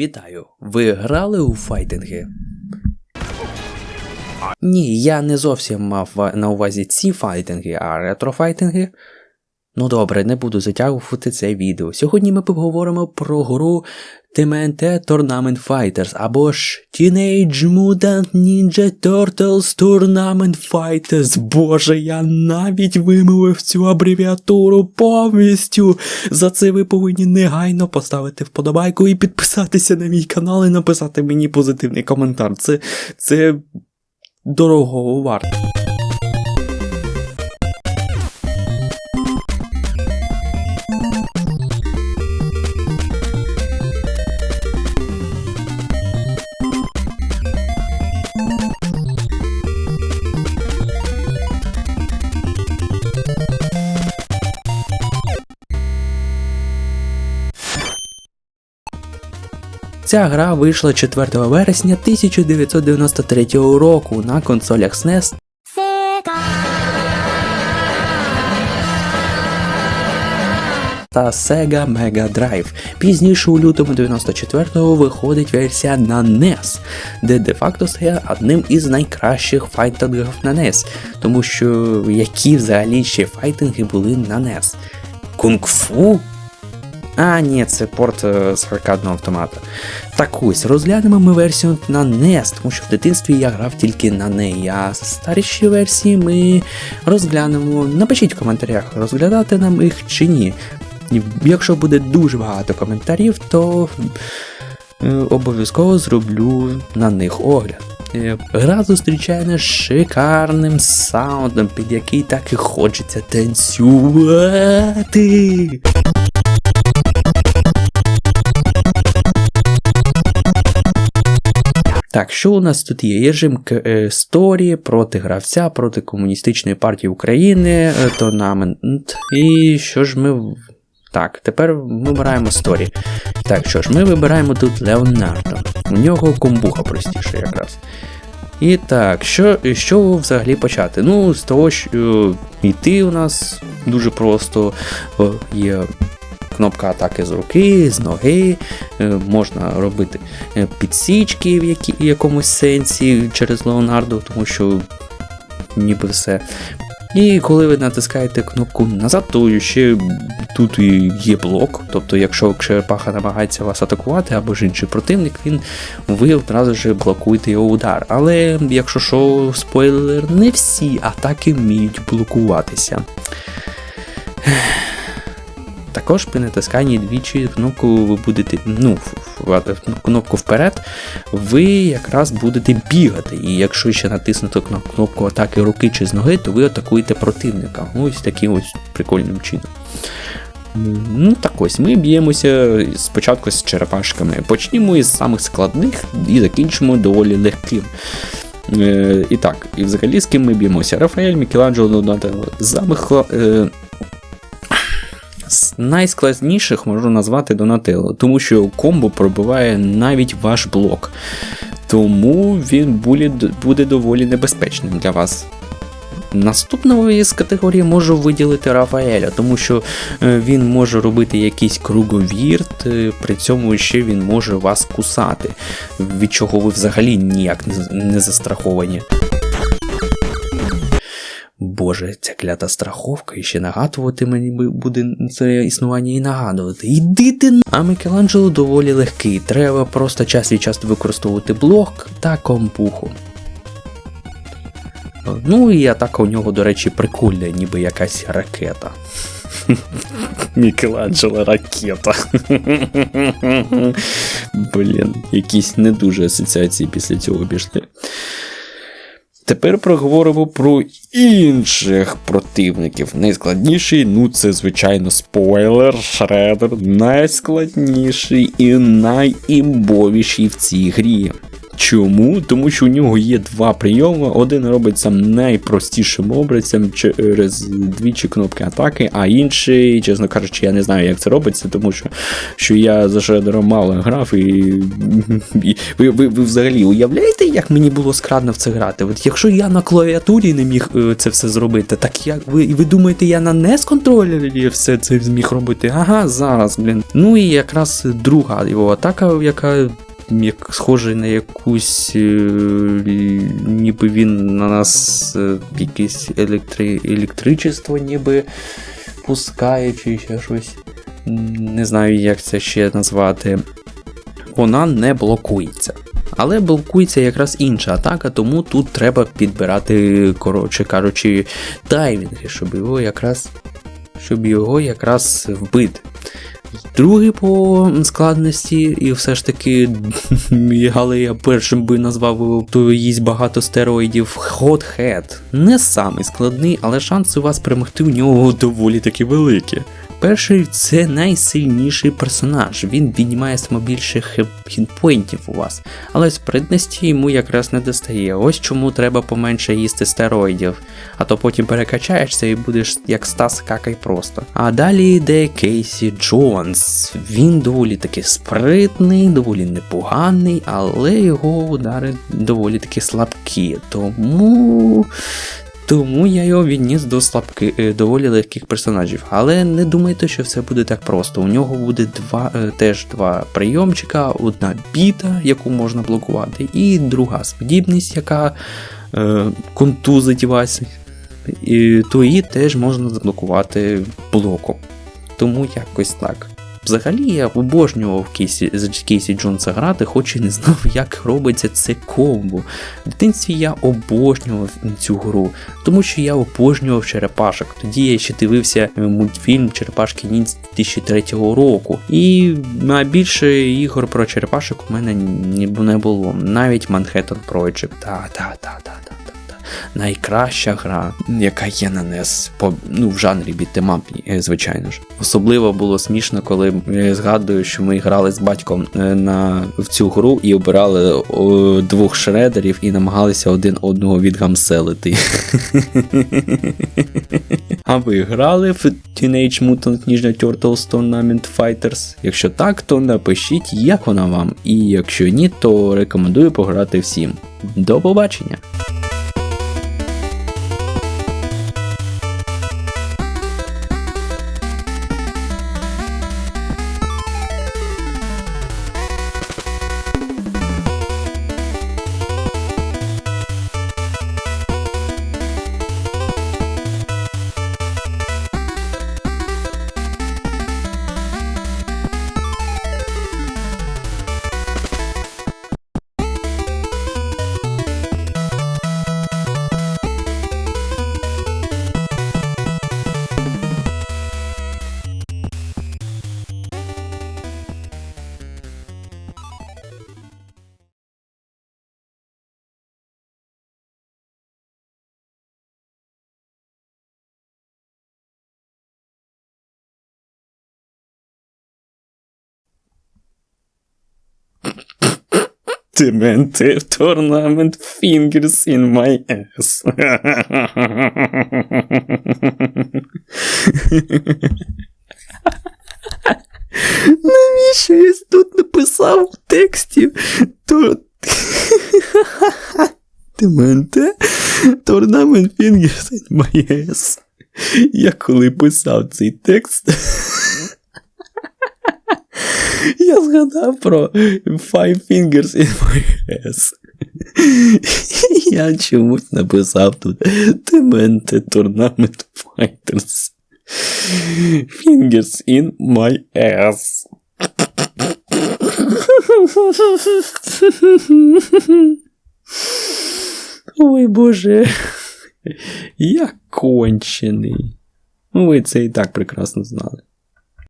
Вітаю! Ви грали у файтинги? Ні, я не зовсім мав на увазі ці файтинги, а ретрофайтинги. Ну добре, не буду затягувати це відео. Сьогодні ми поговоримо про гру TMNT Tournament Fighters або ж Teenage Mutant Ninja Turtles Tournament Fighters. Боже, я навіть вимовив цю абревіатуру повністю. За це ви повинні негайно поставити вподобайку і підписатися на мій канал і написати мені позитивний коментар. Це, це дорогого варто. Ця гра вийшла 4 вересня 1993 року на консолях SNES та Sega Mega Drive. Пізніше у лютому 94-го виходить версія на NES, де де-факто стає одним із найкращих файтингів на NES, тому що які взагалі ще файтинги були на NES? Кунг-фу? А, ні, це порт е, з аркадного автомата. Так ось, розглянемо ми версію на NES, тому що в дитинстві я грав тільки на неї, а старіші версії ми розглянемо. Напишіть в коментарях, розглядати нам їх чи ні. Якщо буде дуже багато коментарів, то е, обов'язково зроблю на них огляд. Е, Гра зустрічає нас шикарним саундом, під який так і хочеться танцювати. Так, що у нас тут є? Є режим е, сторі проти гравця, проти Комуністичної партії України, е, тонамент. І що ж ми. Так, тепер вибираємо сторі. Так, що ж, ми вибираємо тут Леонардо. У нього комбуха простіше якраз. І так, що, що взагалі почати? Ну, з того, що е, йти у нас дуже просто О, є кнопка атаки з руки, з ноги, е, можна робити е, підсічки в якомусь сенсі через Леонардо, тому що ніби все. І коли ви натискаєте кнопку назад, то ще тут є блок. Тобто, якщо черепаха намагається вас атакувати або ж інший противник, він ви одразу ж блокуєте його удар. Але якщо що, спойлер, не всі атаки вміють блокуватися. Також при натисканні двічі кнопку ви будете, ну, ф- кнопку вперед, ви якраз будете бігати. І якщо ще натиснути кно- кнопку атаки руки чи з ноги, то ви атакуєте противника. Ось таким ось прикольним чином. Ну так ось, ми б'ємося спочатку з черепашками. Почнімо із самих складних і закінчимо доволі легким. Е, і так, і взагалі з ким ми б'ємося? Рафаель, Мікеланджело, Донателло. Замих е, з найскладніших можу назвати Донателло, тому що комбо пробиває навіть ваш блок. Тому він буде, доволі небезпечним для вас. Наступного із категорії можу виділити Рафаеля, тому що е, він може робити якийсь круговірт, е, при цьому ще він може вас кусати, від чого ви взагалі ніяк не застраховані. Боже, ця клята страховка і ще нагадувати мені буде це існування і нагадувати. Іди ти на. А Мікеланджело доволі легкий. Треба просто час від часу використовувати блок та компуху. Ну і атака у нього, до речі, прикольна, ніби якась ракета. Мікеланджело ракета. Блін, якісь не дуже асоціації після цього пішли. Тепер проговоримо про інших противників. Найскладніший, ну це, звичайно, спойлер, Шредер, найскладніший і найімбовіший в цій грі. Чому? Тому що у нього є два прийоми. Один робить сам найпростішим образом через двічі кнопки атаки, а інший, чесно кажучи, я не знаю, як це робиться, тому що що я за шредером мало грав, і, і ви, ви, ви взагалі уявляєте, як мені було скрадно в це грати? От якщо я на клавіатурі не міг е, це все зробити, так як ви ви думаєте, я на NES контролері все це зміг робити? Ага, зараз, блін. Ну і якраз друга його атака, яка як схожий на якусь, е, ніби він на нас е, якесь електри... електричество ніби пускає, чи ще щось. Не знаю, як це ще назвати. Вона не блокується. Але блокується якраз інша атака, тому тут треба підбирати, коротше кажучи, таймінги, щоб його якраз щоб його якраз вбити. Другий по складності, і все ж таки, але я першим би назвав, то їсть багато стероїдів Hothead. Не самий складний, але шанси у вас перемогти у нього доволі таки великі. Перший це найсильніший персонаж, він віднімає саме більше хітпоінтів у вас, але спритності йому якраз не достає. Ось чому треба поменше їсти стероїдів, а то потім перекачаєшся і будеш як Стас какай просто. А далі йде Кейсі Джонс. Він доволі таки спритний, доволі непоганий, але його удари доволі таки слабкі. Тому тому я його відніс до слабки, е, доволі легких персонажів. Але не думайте, що все буде так просто. У нього буде два, е, теж два прийомчика, одна біта, яку можна блокувати, і друга сподібність, яка е, контузить вас. І, то її теж можна заблокувати блоком. Тому якось так. Взагалі я обожнював Кейсі, Кейсі Джонса грати, хоч і не знав, як робиться це комбо. В дитинстві я обожнював цю гру, тому що я обожнював черепашок. Тоді я ще дивився мультфільм Черепашки Ніндзя 2003 року. І найбільше ігор про черепашок у мене не було. Навіть Manhattan Project. Та-та-та-та-та найкраща гра, яка є на NES, по, ну, в жанрі бітемап, звичайно ж. Особливо було смішно, коли я згадую, що ми грали з батьком е, на, в цю гру і обирали о, двох шредерів і намагалися один одного відгамселити. А ви грали в Teenage Mutant Ninja Turtles Tournament Fighters? Якщо так, то напишіть, як вона вам. І якщо ні, то рекомендую пограти всім. До побачення! Demented tournament fingers in my ass. Навіщо я тут написав в тексті? То... Дементе Tournament Fingers in my ass. Я коли писав цей текст. Я згадав про Five Fingers in my ass. Я чомусь написав тут Demented Tournament Fighters. Fingers in my ass. Ой боже. Я кончений. Ви це і так прекрасно знали.